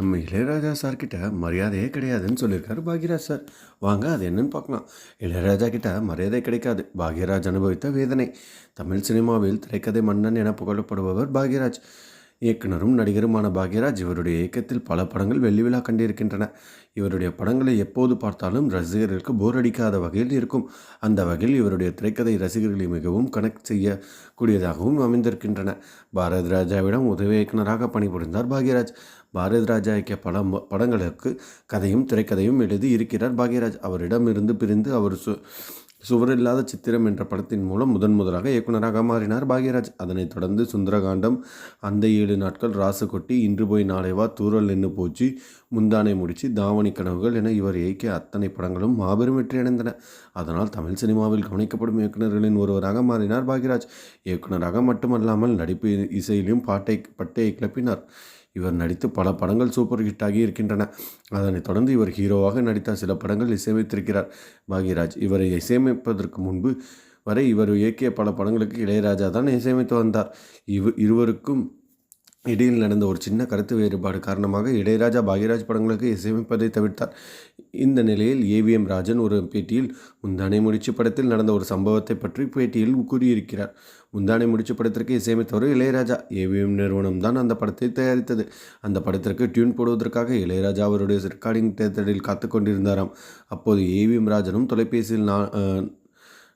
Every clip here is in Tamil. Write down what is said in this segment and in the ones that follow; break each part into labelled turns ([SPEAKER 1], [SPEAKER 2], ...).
[SPEAKER 1] நம்ம இளையராஜா சார்கிட்ட மரியாதையே கிடையாதுன்னு சொல்லியிருக்காரு பாக்யராஜ் சார். வாங்க அது என்னன்னு பார்க்கலாம் இளையராஜா கிட்ட மரியாதை கிடைக்காது. பாக்யராஜ் அனுபவித்த வேதனை. தமிழ் சினிமாவில் திரைக்கதை மன்னன் என புகழப்படுபவர் பாக்யராஜ். இயக்குனரும் நடிகருமான பாக்யராஜ் இவருடைய இயக்கத்தில் பல படங்கள் வெள்ளி விழா கண்டிருக்கின்றன. இவருடைய படங்களை எப்போது பார்த்தாலும் ரசிகர்களுக்கு போர் அடிக்காத வகையில் இருக்கும். அந்த வகையில் இவருடைய திரைக்கதை ரசிகர்களை மிகவும் கனெக்ட் செய்யக்கூடியதாகவும் அமைந்திருக்கின்றன. பாரத் ராஜாவிடம் உதவி இயக்குனராக பணிபுரிந்தார் பாக்யராஜ். பாரத் ராஜா இயக்கிய படம் படங்களுக்கு கதையும் திரைக்கதையும் எழுதி இருக்கிறார் பாக்யராஜ். அவரிடமிருந்து பிரிந்து அவர் சு சுவரில்லாத சித்திரம் என்ற படத்தின் மூலம் முதன் முதலாக இயக்குனராக மாறினார் பாக்யராஜ். அதனைத் தொடர்ந்து சுந்தரகாண்டம் அந்த ஏழு நாட்கள் ராசு கொட்டி இன்று போய் நாளைவா தூரல் நின்று போச்சு முந்தானை முடிச்சு தாவணி கனவுகள் என இவர் இயக்கிய அத்தனை படங்களும் மாபெரும் வெற்றியடைந்தன அதனால் தமிழ் சினிமாவில் கவனிக்கப்படும் இயக்குநர்களின் ஒருவராக மாறினார் பாக்யராஜ். இயக்குனராக மட்டுமல்லாமல் நடிப்பு இசையிலும் பாட்டை பட்டையை கிளப்பினார். இவர் நடித்து பல படங்கள் சூப்பர் ஹிட் ஆகி இருக்கின்றன. அதனைத் தொடர்ந்து இவர் ஹீரோவாக நடித்த சில படங்கள் இசையமைத்திருக்கிறார். பாக்யராஜ் இவரை இசையமைப்பதற்கு முன்பு வரை இவர் இயக்கிய பல படங்களுக்கு இளையராஜா தான் இசையமைத்து வந்தார். இவ் இருவருக்கும் இடையில் நடந்த ஒரு சின்ன கருத்து வேறுபாடு காரணமாக இளையராஜா பாக்யராஜ் படங்களுக்கு இசையமைப்பதை தவிர்த்தார். இந்த நிலையில் ஏவிஎம் ராஜன் ஒரு பேட்டியில் முந்தானை முடிச்சு படத்தில் நடந்த ஒரு சம்பவத்தை பற்றி பேட்டியில் கூறியிருக்கிறார். முந்தானை முடிச்சு படத்திற்கு இசையமைத்தவர் இளையராஜா. ஏவிஎம் நிறுவனம் தான் அந்த படத்தை தயாரித்தது. அந்த படத்திற்கு டியூன் போடுவதற்காக இளையராஜா அவருடைய ரெக்கார்டிங் தேட்டரில் காத்து கொண்டிருந்தாராம். அப்போது ஏவிஎம் ராஜனும் தொலைபேசியில் நான்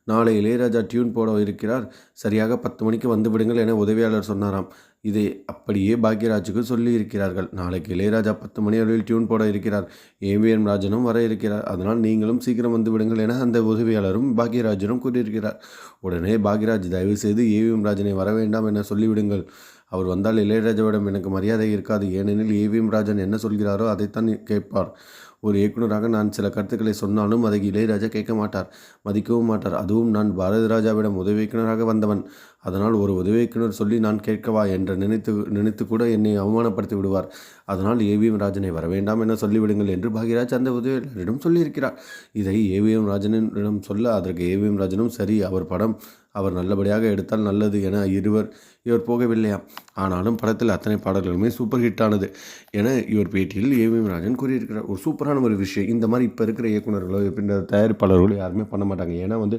[SPEAKER 1] நாளை இளையராஜா டியூன் போட இருக்கிறார். சரியாக பத்து மணிக்கு வந்து விடுங்கள் என உதவியாளர் சொன்னாராம். இதை அப்படியே பாக்யராஜுக்கு சொல்லி இருக்கிறார்கள் நாளைக்கு இளையராஜா பத்து மணி அளவில் டியூன் போட இருக்கிறார். ஏவிஎம் ராஜனும் வர இருக்கிறார். அதனால் நீங்களும் சீக்கிரம் வந்து விடுங்கள் என அந்த உதவியாளரும் பாக்யராஜனும் கூறியிருக்கிறார். உடனே பாக்யராஜ் தயவு செய்து ஏவிஎம் ராஜனை வர வேண்டாம் என சொல்லிவிடுங்கள். அவர் வந்தால் இளையராஜாவிடம் எனக்கு மரியாதை இருக்காது. ஏனெனில் ஏவிஎம் ராஜன் என்ன சொல்கிறாரோ அதைத்தான் கேட்பார். ஒரு இயக்குநராக நான் சில கருத்துக்களை சொன்னாலும் அதை இளையராஜா கேட்க மாட்டார் மதிக்கவும் மாட்டார். அதுவும் நான் பாரதி ராஜாவிடம் உதவி இயக்குநராக வந்தவன். அதனால் ஒரு உதவி இயக்குனர் சொல்லி நான் கேட்கவா என்று நினைத்து நினைத்து கூட என்னை அவமானப்படுத்தி விடுவார். அதனால் ஏவிஎம் ராஜனை வரவேண்டாம் என சொல்லிவிடுங்கள் என்று பாக்யராஜ் அந்த உதவியாளரிடம் சொல்லியிருக்கிறார். இதை ஏவிஎம் ராஜனிடம் சொல்ல அதற்கு ஏவிஎம் ராஜனும் சரி அவர் படம் அவர் நல்லபடியாக எடுத்தால் நல்லது என இருவர் இவர் போகவில்லையா ஆனாலும் படத்தில் அத்தனை பாடல்களுமே சூப்பர் ஹிட் ஆனது என இவர் பேட்டியில் ஏவிஎம் ராஜன் கூறியிருக்கிறார். ஒரு சூப்பரான ஒரு விஷயம். இந்த மாதிரி இப்போ இருக்கிற இயக்குநர்களோ இந்த தயாரிப்பாளர்களோ யாருமே பண்ண மாட்டாங்க. ஏன்னா வந்து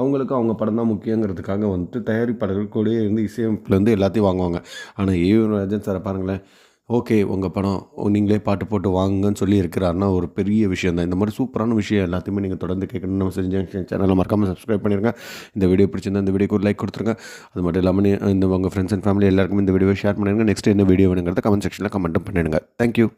[SPEAKER 1] அவங்களுக்கு அவங்க படம் தான் முக்கியங்கிறதுக்காக வந்துட்டு தயாரிப்பாளர்கள் கூடயே இருந்து இசையமைப்புலேருந்து எல்லாத்தையும் வாங்குவாங்க. ஆனால் ஏவிஎம் ராஜன் சாரை பாருங்களேன். ஓகே உங்கள் படம் நீங்களே பாட்டு போட்டு வாங்குங்கன்னு சொல்லி இருக்கிறாருன்னா ஒரு பெரிய விஷயம் தான். இந்த மாதிரி சூப்பரான விஷயம் எல்லாத்தையுமே நீங்கள் தொடர்ந்து கேட்கணும்னு நம்ம செஞ்ச சேனலை மறக்காமல் சப்ஸ்கிரைப் பண்ணிடுங்க இந்த வீடியோ பிடிச்சிருந்தா இந்த வீடியோக்கு ஒரு லைக் கொடுத்துருங்க. அது மட்டும் இல்லாமல் இந்த உங்கள் ஃப்ரெண்ட்ஸ் அண்ட் ஃபேமிலி எல்லாருக்கும் இந்த வீடியோ ஷேர் பண்ணிடுங்க நெக்ஸ்ட் என்ன வீடியோ வேணுங்கிறத கமெண்ட் செக்ஷனில் கமெண்ட்டும் பண்ணிடுங்க. தேங்க்யூ